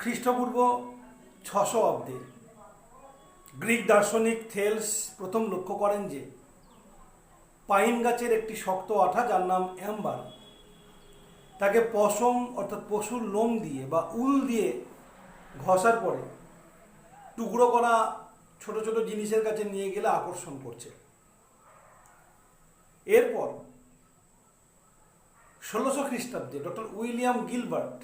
খ্রিস্টপূর্ব ছশো অব্দে গ্রিক দার্শনিক থেলস প্রথম লক্ষ্য করেন যে পাইন গাছের একটি শক্ত আঠা যার নাম অ্যাম্বার, তাকে পশম অর্থাৎ পশুর লোম দিয়ে বা উল দিয়ে ঘষার পরে টুকরো করা ছোট ছোট জিনিসের কাছে নিয়ে গেলে আকর্ষণ করছে। এরপর ষোলোশো খ্রিস্টাব্দে ডক্টর উইলিয়াম গিলবার্ট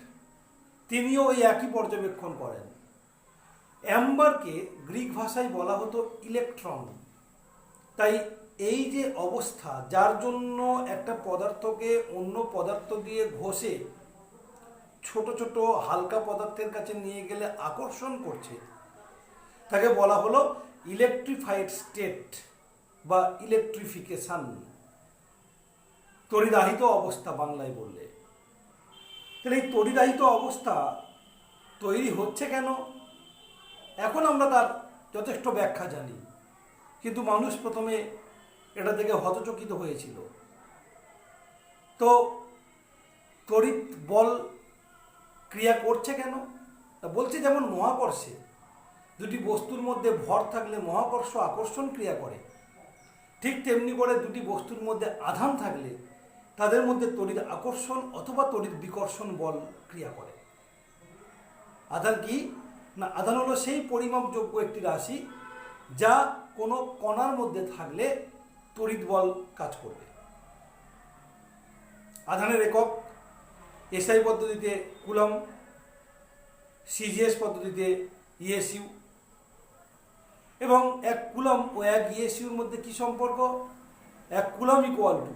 তিনিও ওই একই পর্যবেক্ষণ করেন। অ্যাম্বারকে গ্রিক ভাষায় বলা হতো ইলেকট্রন। তাই এই যে অবস্থা, যার জন্য একটা পদার্থকে অন্য পদার্থ দিয়ে ঘষে ছোট ছোট হালকা পদার্থের কাছে নিয়ে গেলে আকর্ষণ করছে, তাকে বলা হলো ইলেকট্রিফাইড স্টেট বা ইলেকট্রিফিকেশন। তরিদাহিত অবস্থা বাংলায় বললে। তাহলে এই তরিদাহিত অবস্থা তৈরি হচ্ছে কেন? এখন আমরা তার যথেষ্ট ব্যাখ্যা জানি। কিন্তু মানুষ প্রথমে এটা থেকে হতচকিত হয়েছিল। তো তড়িৎ বল ক্রিয়া করছে কেন? বলছে যেমন মহাকর্ষে দুটি বস্তুর মধ্যে ভর থাকলে মহাকর্ষ আকর্ষণ ক্রিয়া করে। ঠিক তেমনি করে দুটি বস্তুর মধ্যে আধান থাকলে তাদের মধ্যে তড়িৎ আকর্ষণ অথবা তড়িৎ বিকর্ষণ বল ক্রিয়া করে। আধান কি? না, আধান হলো সেই পরিমাপযোগ্য একটি রাশি যা কোনো কণার মধ্যে থাকলে তড়িৎ বল কাজ করবে। আধানের একক, এসআই পদ্ধতিতে কুলম সিজিএস পদ্ধতিতে ইএসইউ এবং এক কুলম ও এক ইএসইউর মধ্যে কি সম্পর্ক? এক coulomb equal to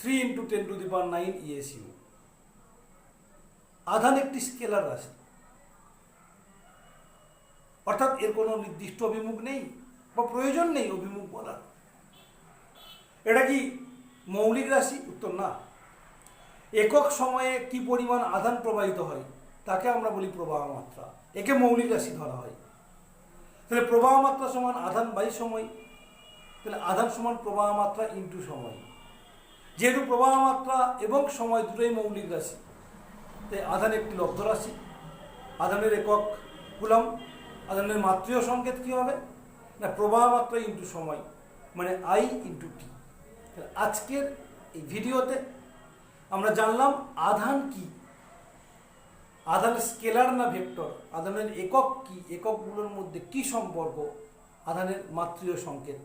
three into ten to the power nine ESU আধান একটি স্কেলার রাশি। অর্থাৎ এর কোনো নির্দিষ্ট অভিমুখ নেই বা প্রয়োজন নেই অভিমুখ বলার। এটা কি মৌলিক রাশি? উত্তর না। একক সময়ে কি পরিমাণ আধান প্রবাহিত হয়, তাকে আমরা বলি প্রবাহ মাত্রা। একে মৌলিক রাশি ধরা হয়। তাহলে প্রবাহ মাত্রা সমান আধান বাই সময়। তাহলে আধান সমান প্রবাহ মাত্রা ইন্টু সময়। যেহেতু প্রবাহ মাত্রা এবং সময় দুটোই মৌলিক রাশি, তাই আধান একটি লব্ধ রাশি। আধানের একক কুলাম আধানের মাত্রীয় সংকেত কী হবে? না, প্রবাহ মাত্রা ইন্টু সময় মানে আই ইন্টু টি আজকের এই ভিডিওতে আমরা জানলাম আধান কি? আধানের স্কেলার না ভেক্টর? আধানের একক কি? এককগুলোর মধ্যে কি সম্পর্ক? আধানের মাতৃয় সংকেত